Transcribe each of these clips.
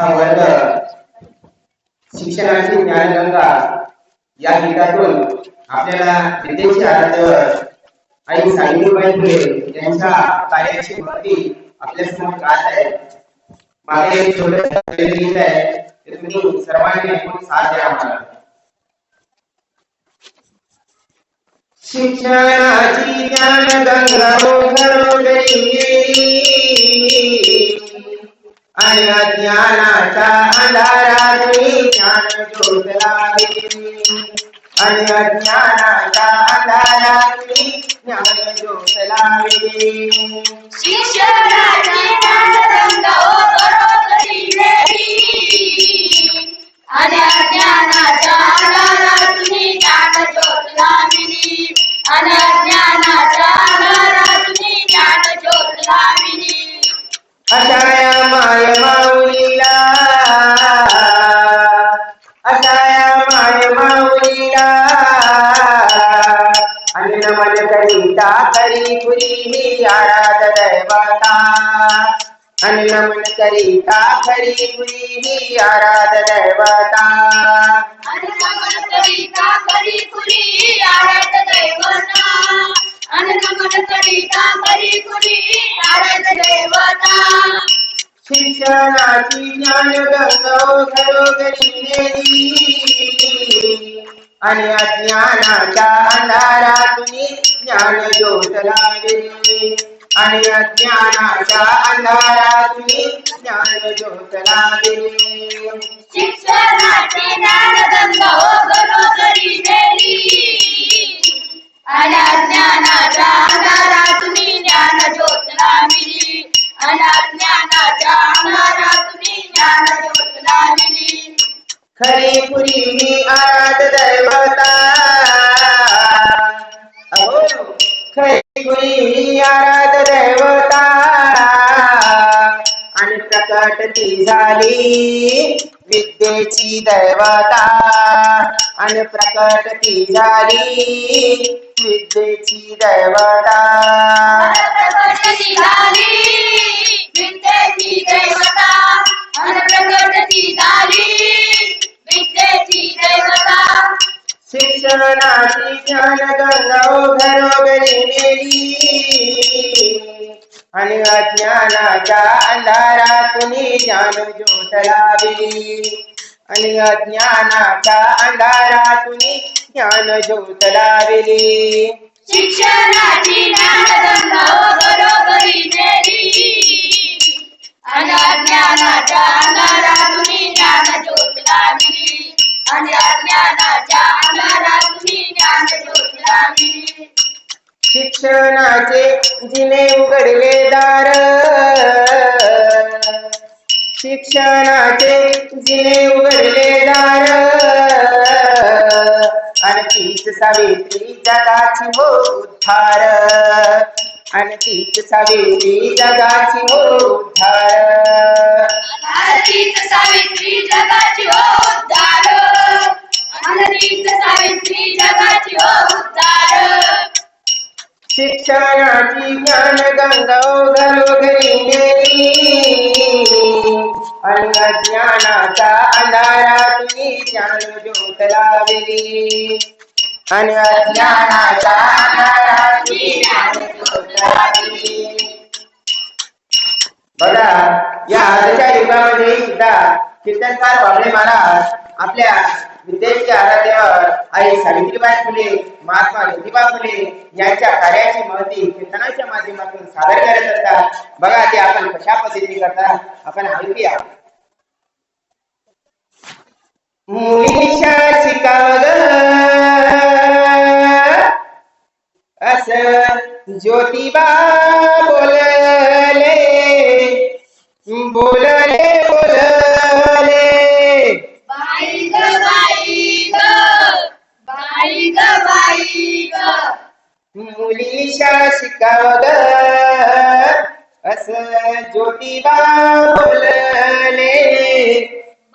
हा वर्ग शिक्षणाची ज्ञानगंगा या गीतातून आपल्याला विदेशी आराध्यावर आई सावित्रीबाई फुले यांच्या कार्याची माहिती आपल्या समोर राहत आहे? मागे एक छोटं गीत आहे, ते तुम्ही सर्वांनी ऐकून साथ द्या आम्हाला. शिक्षणाची ज्ञानगंगा ओघळली आणि अज्ञानाच्या अंधारात ज्ञान ज्योत लागली आणि अज्ञानाच्या अंधारात ज्ञान आणि अंधारातून ज्ञान आणि अज्ञानाच्या अंधारातून ज्ञान अशा या माय माऊलीला. अशा माय माऊलीला. करिता करी पुरी ही आराध दैवता. आणि नमन करिता खरी पुरी ही आराध दैवता. आणि नमन करिता पुरी करिता करी पुरी आराध दैवता. शिक्षणाची ज्ञान घरोघरी नेली आणि अज्ञानाच्या अंधारातून ज्ञान ज्योत लागली आणि अज्ञानाच्या अंधारातून ज्ञान ज्योत लागली शिक्षणाची आणि अज्ञानाच्या अंधारातून ज्ञान ज्योत लागली आणि खरी पुरी ही आराध दैवता अहो खरी पुरी ही आराध दैवता आणि प्रकट ती झाली विद्येची दैवता। आणि प्रकट ती झाली विद्येची दैवता। आणि अज्ञानाच्या अंधारातून ज्ञान ज्योत लावली आणि अज्ञानाच्या अंधारातून ज्ञान ज्योत लावली शिक्षणाची ज्ञान जिने उघडले दार. शिक्षणाचे जिने उघडले दार. आणि तीच सावित्री जगाची हो उद्धार. आणि तीच सावित्री जगाची हो उद्धार. सावित्री जगाची हो उद्धार. सावित्री जगाची हो उद्धार. शिक्षणाची ज्ञान गंगा घरोघरी नेली आणि अज्ञानाचा तुम्ही ज्ञान ज्योत लावली आणि अज्ञानाचा अंधारा तुम्ही ज्ञान ज्योत लावली बघा या आजच्या युगामध्ये सुद्धा कीर्तनकार बाबळे महाराज आपल्या विद्येच्या आराध्यावर आई सावित्रीबाई फुले महात्मा ज्योतिबा फुले यांच्या कार्याची महती कीर्तनाच्या माध्यमातून सादर करत असतात. बघा ते आपण कशा पद्धतीने करतात. आपण ऐकूया. मुलीशा शिकावग असं ज्योतिबा बोलले बोलले बोलले दिशा शिकवलं अस ज्योतिबा बोलले.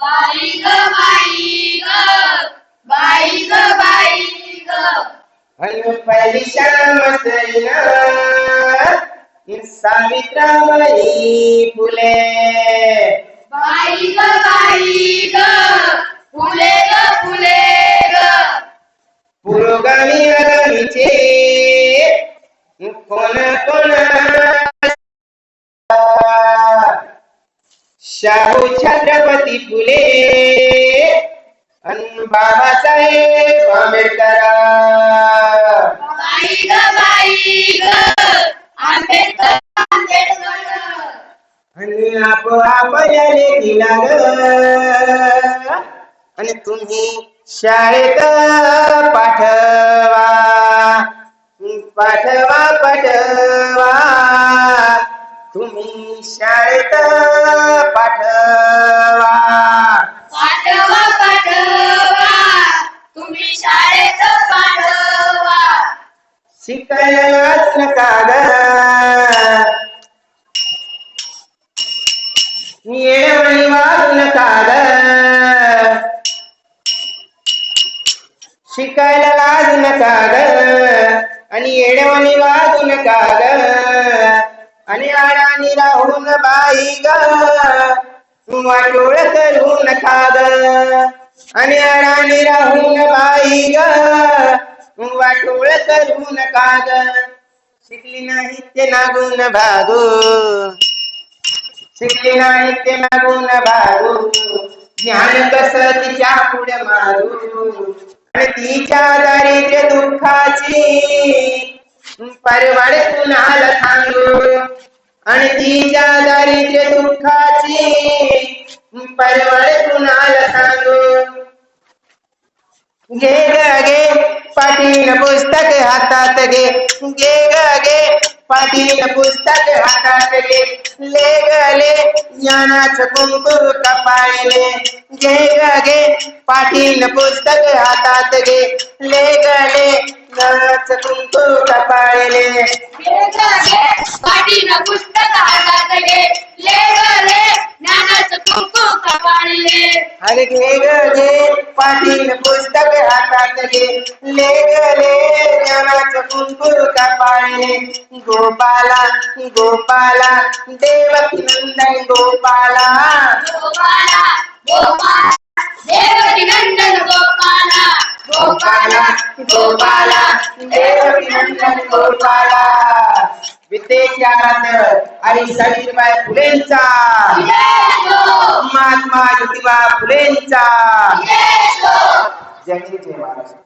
बाई ग बाई ग बाई ग बाई ग. अनुपदिशा मसैन सावित्राबाई फुले. बाई ग बाई ग फुले ग फुले ग. पुरोगामी आगामीचे छत्रपती फुले. आणि बाबासाहेब आंबेडकर आणि आपोआप दिला ग आणि तुम्ही शाळेत पाठवा. पाठवा पाठवा. तुम्ही शाळेत पाठवा. पाठवा पाठवा. तुम्ही शाळेत पाठवा. शिकायलाच नका ग येणं वागू नका ग शिकायला लाज नका ग आणि येडवणी वागू नका ग आणि अडाणी राहून बाई ग. वाटोळ करू आणि अडाणी राहून बाई ग. करून खाद. शिकली नाही ते नागून भागू. शिकली नाही ते नागून भागू. ज्ञान कस तिच्या पुढे मारू. आणि तिच्या दारिद्र्य दुःखाची परवडतून आला सांगू आणि तिच्या दारिद्र्य दुःखाची परवडतून आला सांगू घे गे पाटील पुस्तक हातात घे. घे गे पाटील पुस्तक हातात घे. ले ग ज्ञानाच ज्ञानाचं कुंकू कपाळले घे गे पाटील पुस्तक हातात घे. ले गले ले ज्ञानाचं कुंकू कपाळले घे ग घे पाठीनं पुस्तक हातात घे. ले ग ले ज्ञानाचं कुंकू कपाळले अरे घे ग घे पाटील पुस्तक हातात घे. ले ग ले ज्ञानाचं कुंकू कपाळले गोपाला गोपाला देवकी नंदन गोपाला. गोपाला गोपाला देवकी नंदन गोपाला. गोपाला गोपाला. देवकी नंदन गोपाला. आई सावित्रीबाई फुलेंचा. महात्मा ज्योतिबा फुलेंचा. जय जय हिंद जय महाराष्ट्र